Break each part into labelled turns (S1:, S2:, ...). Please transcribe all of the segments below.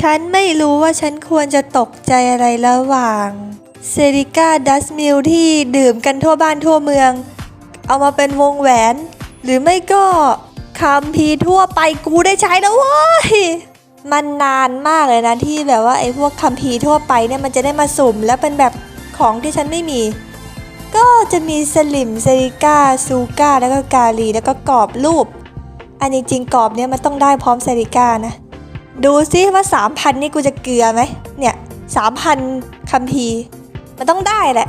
S1: ฉันไม่รู้ว่าฉันควรจะตกใจอะไรระหว่าง เซริก้าดัสมิลที่ดื่มกันทั่วบ้านทั่วเมือง เอามาเป็นวงแหวน หรือไม่ก็คัมภีทั่วไปกูได้ใช้แล้วเว้ยมันนานมากเลยนะที่แบบว่าไอ้พวกคัมภีทั่วไปเนี่ยมันจะได้มาสุ่ม แล้วเป็นแบบของที่ฉันไม่มี ก็จะมีสลิมเซริก้าซูก้าแล้วก็กาลีแล้วก็กรอบรูป อันนี้จริงกรอบเนี่ยมันต้องได้พร้อมเซริก้านะ ดูซิว่า 3,000 นี่กูจะเกลือไหมเนี่ย3,000คัมภีร์มันต้องได้แหละ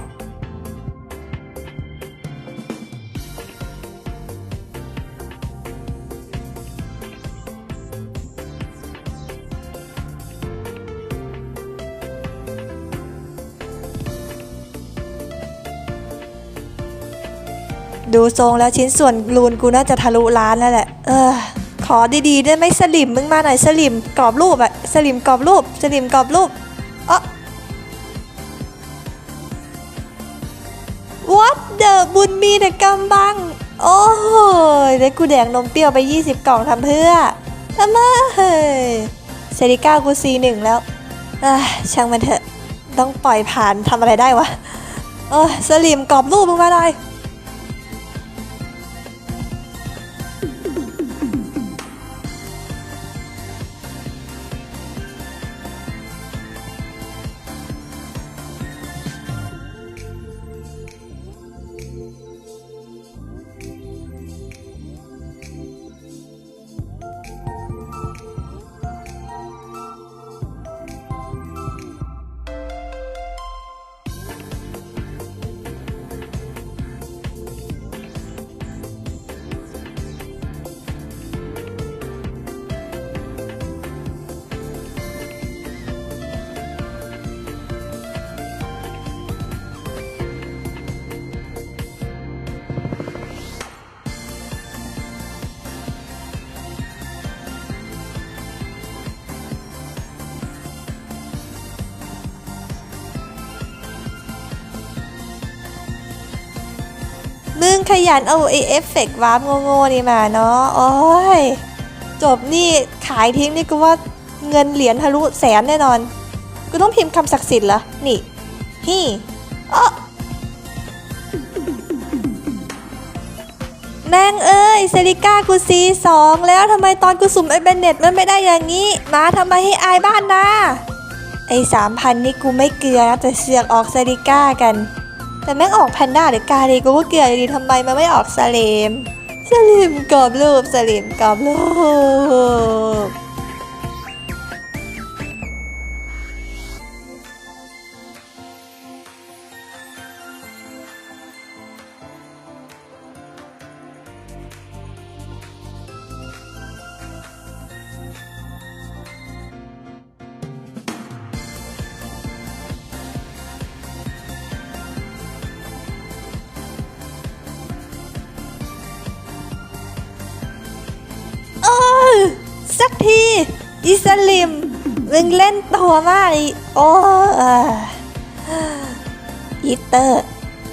S1: ดูทรงแล้วชิ้นส่วนรูนกูน่าจะทะลุล้านแล้วแหละ เออ ขอดีๆได้ไหมสลิมมึงมาหน่อยสลิมกรอบรูปอะสลิมกรอบรูปสลิมกรอบรูปเออ What the บุญมีแต่กำบัง โอ้โหเดี๋ยวกูแดกนมเปรี้ยวไป 20 กล่องทำเพื่อทำไมเซริก้ากูซีหนึ่งแล้วช่างมันเถอะ ต้องปล่อยผ่านทำอะไรได้วะเออสลิมกรอบรูปมึงมาหน่อย ขยันเอาไอเอฟเฟกต์วาร์ปโง่ๆนี่มาเนาะโอ้ย จบนี่ขายทิ้งนี่กูว่าเงินเหรียญทะลุแสนแน่นอน กูต้องพิมพ์คำศักดิ์สิทธิ์เหรอ นี่ฮี่เออแม่งเอ้ยเซริก้ากูซีสองแล้วทำไมตอนกูสุ่มไอเบนเน็ตมันไม่ได้อย่างนี้ มาทำไมให้อายบ้านนะไอสามพันนี่กูไม่เกลือนะแต่เสือกออกเซริก้ากัน แต่แม่งออกแพนด้าหรือกาลีกูก็เกลียดดีทำไมมันไม่ออกสเลมสเลมกรอบรูปสเลมกรอบรูป อีสลิมมึงเล่นตัวมากอีโอ้อีเตอร์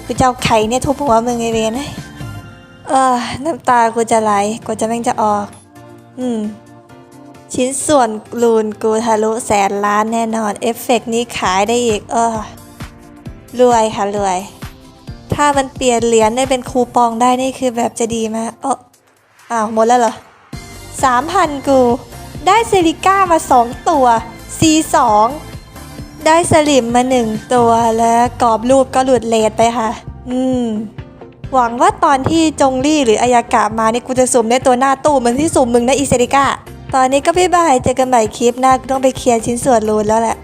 S1: กูจะเอาไข่เนี่ยทุบหัวมึงไอเวนไอ้เออน้ำตากูจะไหลกว่าจะแม่งจะออก อืม ชิ้นส่วนลูนกูทะลุแสนล้านแน่นอน เอฟเฟกต์นี้ขายได้อีก เออ รวยค่ะรวย ถ้ามันเปลี่ยนเหรียญได้เป็นคูปองได้นี่คือแบบจะดีมากเอออ้าวหมดแล้วเหรอสามพันกู ได้เซริก้ามาสองตัว C2 ได้สลิมมาหนึ่งตัวแล้วกรอบรูปก็หลุดเลดไปค่ะ อืม หวังว่าตอนที่จงลี่หรืออายากะมานี่กูจะสุ่มได้ตัวหน้าตู้เหมือนที่สุ่มมึงนะอีเซริก้า ตอนนี้ก็บ๊ายบาย เจอกันใหม่คลิปหน้าต้องไปเคลียร์ชิ้นส่วนรูนแล้วแหละ